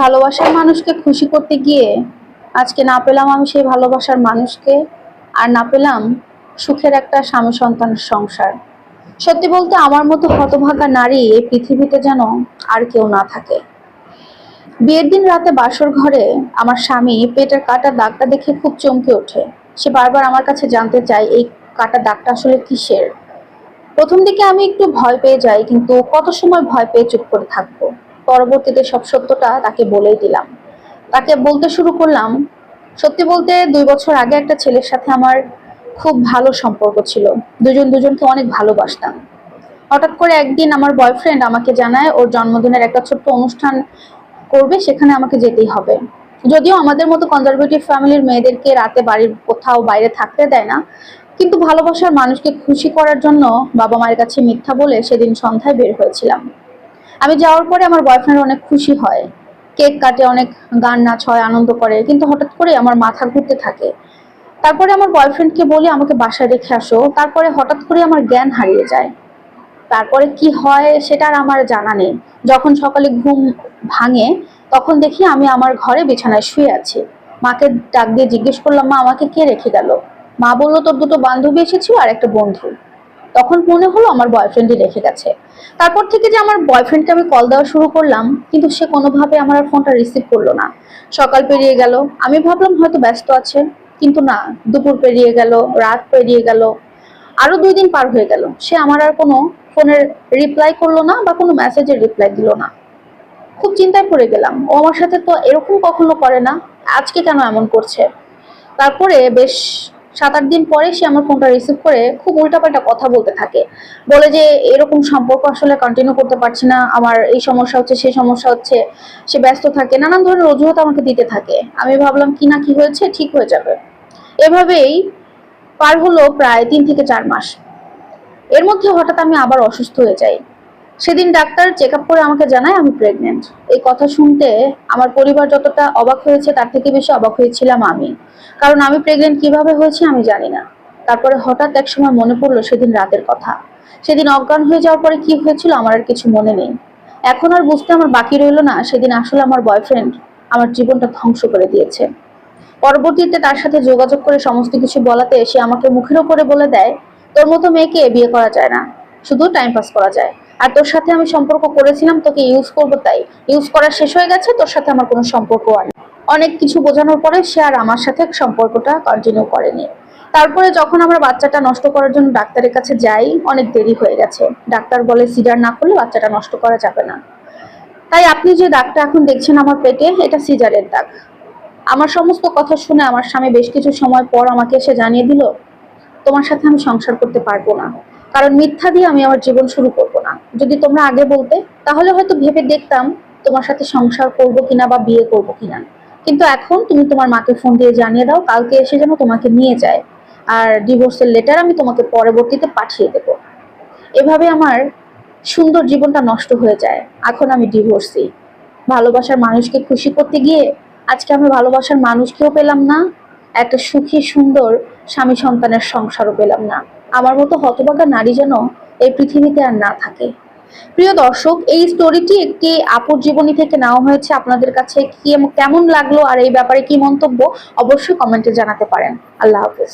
ভালোবাসার মানুষকে খুশি করতে গিয়ে আজকে না পেলাম আমি সেই ভালোবাসার মানুষকে, আর না পেলাম সুখের একটা স্বামী সন্তানের সংসার। সত্যি বলতে আমার মতো হতভাগা নারী এই পৃথিবীতে যেন আর কেউ না থাকে। বিয়ের দিন রাতে বাসর ঘরে আমার স্বামী পেটের কাটা দাগটা দেখে খুব চমকে ওঠে। সে বারবার আমার কাছে জানতে চায়, এই কাটা দাগটা আসলে কিসের? প্রথম দিকে আমি একটু ভয় পেয়ে যাই, কিন্তু কত সময় ভয় পেয়ে চুপ করে থাকব? পরবর্তীতে সব সত্যটা তাকে বলেই দিলাম। তাকে বলতে শুরু করলাম, সত্যি বলতে দুই বছর আগে একটা ছেলের সাথে আমার খুব ভালো সম্পর্ক ছিল। দুজন দুজনকে অনেক ভালোবাসতাম। হঠাৎ করে একদিন আমার বয়ফ্রেন্ড আমাকে জানায়, ওর জন্মদিনের একটা ছোট্ট অনুষ্ঠান করবে, সেখানে আমাকে যেতেই হবে। যদিও আমাদের মতো কনজারভেটিভ ফ্যামিলির মেয়েদেরকে রাতে বাড়ির কোথাও বাইরে থাকতে দেয় না, কিন্তু ভালোবাসার মানুষকে খুশি করার জন্য বাবা মায়ের কাছে মিথ্যা বলে সেদিন সন্ধ্যায় বের হয়েছিলাম। আমি যাওয়ার পরে আমার বয়ফ্রেন্ড অনেক খুশি হয়। কেক কাটে, অনেক গান নাচ হয়, আনন্দ করে। কিন্তু হঠাৎ করে আমার মাথা ঘুরতে থাকে। তারপরে আমার বয়ফ্রেন্ডকে বলি, আমাকে বাসায় রেখে আসো। তারপরে হঠাৎ করে আমার জ্ঞান হারিয়ে যায়। তারপরে কি হয় সেটা আর আমার জানা নেই। যখন সকালে ঘুম ভাঙে, তখন দেখি আমি আমার ঘরে বিছানায় শুয়ে আছি। মাকে ডাক দিয়ে জিজ্ঞেস করলাম, মা, আমাকে কে রেখে গেল? মা বলল, তোর দুটো বান্ধবী এসেছিল আর একটা বন্ধু। তখন মনে হলো আমার বয়ফ্রেন্ডই রেখে গেছে। তারপর থেকে যে আমার বয়ফ্রেন্ডকে আমি কল দেওয়া শুরু করলাম, কিন্তু সে কোনোভাবে আমার আর ফোনটা রিসিভ করল না। সকাল পেরিয়ে গেল, আমি ভাবলাম হয়তো ব্যস্ত আছে, কিন্তু না, দুপুর পেরিয়ে গেল, রাত পেরিয়ে গেল, আরও দুই দিন পার হয়ে গেল। সে আমার আর কোনো ফোনের রিপ্লাই করল না বা কোনো মেসেজের রিপ্লাই দিল না। খুব চিন্তায় পড়ে গেলাম, ও আমার সাথে তো এরকম কখনো করে না, আজকে কেন এমন করছে? তারপরে বেশ সাত আট দিন পরে সে আমার ফোনটা রিসিভ করে খুব উল্টাপাল্টা কথা বলতে থাকে। বলে যে, এরকম সম্পর্ক আসলে কন্টিনিউ করতে পারছি না। আমার এই সমস্যা হচ্ছে, সেই সমস্যা হচ্ছে। সে ব্যস্ত থাকে, নানান ধরনের অজুহাত আমাকে দিতে থাকে। আমি ভাবলাম, কি না কি হয়েছে? ঠিক হয়ে যাবে। এভাবেই পার হলো প্রায় তিন থেকে চার মাস। এর মধ্যে হঠাৎ আমি আবার অসুস্থ হয়ে যাই। সেদিন ডাক্তার চেক আপ করে আমাকে জানায় আমি প্রেগনেন্ট এই কথা শুনতে আমার পরিবার যতটা অবাক হয়েছে, তার থেকে বেশি অবাক হয়েছিলাম আমি। কারণ আমি প্রেগনেন্ট কীভাবে হয়েছি আমি জানি না। তারপরে হঠাৎ এক সময় মনে পড়ল সেদিন রাতের কথা। সেদিন অজ্ঞান হয়ে যাওয়ার পরে কি হয়েছিল আমার আর কিছু মনে নেই। এখন আর বুঝতে আমার বাকি রইল না, সেদিন আসলে আমার বয়ফ্রেন্ড আমার জীবনটা ধ্বংস করে দিয়েছে। পরবর্তীতে তার সাথে যোগাযোগ করে সমস্ত কিছু বলাতে সে আমাকে মুখের ওপরে বলে দেয়, তোর মতো মেয়েকে বিয়ে করা যায় না। শুধু টাইম পাস করা যায়। আর তোর সাথে আমি সম্পর্ক করেছিলাম, তোকে ইউজ করব তাই। ইউজ করা শেষ হয়ে গেছে, তোর সাথে আমার কোনো সম্পর্ক আর অনেক কিছু বোঝানোর পরে সে আর আমার সাথে সম্পর্কটা কন্টিনিউ করেনি। তারপরে যখন আমরা বাচ্চাটা নষ্ট করার জন্য ডাক্তারের কাছে যাই, অনেক দেরি হয়ে গেছে। ডাক্তার বলে সিজার না করলে বাচ্চাটা নষ্ট করা যাবে না। তাই আপনি যে দাগটা এখন দেখছেন আমার পেটে, এটা সিজারের দাগ। আমার সমস্ত কথা শুনে আমার স্বামী বেশ কিছু সময় পর আমাকে এসে জানিয়ে দিল, তোমার সাথে আমি সংসার করতে পারব না। কারণ মিথ্যা দিয়ে আমি আমার জীবন শুরু করব না। যদি তোমরা আগে বলতে, তাহলে হয়তো ভেবে দেখতাম তোমার সাথে সংসার করব কিনা বা বিয়ে করব কিনা। কিন্তু এখন তুমি তোমার মাকে ফোন দিয়ে জানিয়ে দাও, কালকে এসে যেন তোমাকে নিয়ে যায়। আর ডিভোর্সের লেটার আমি তোমাকে পরবর্তীতে পাঠিয়ে দেব। এভাবে আমার সুন্দর জীবনটা নষ্ট হয়ে যায়। এখন আমি ডিভোর্সি ভালোবাসার মানুষকে খুশি করতে গিয়ে আজকে আমি ভালোবাসার মানুষকেও পেলাম না, একটা সুখী, সুন্দর স্বামী সন্তানের সংসারও পেলাম না। আমার মতো হতভাগা নারী যেন এই পৃথিবীতে আর না থাকে। প্রিয় দর্শক, এই স্টোরিটি একটি আপুর জীবনী থেকে নেওয়া হয়েছে। আপনাদের কাছে কি কেমন লাগল আর এই ব্যাপারে কি মন্তব্য, অবশ্যই কমেন্টে জানাতে পারেন। আল্লাহ হাফেজ।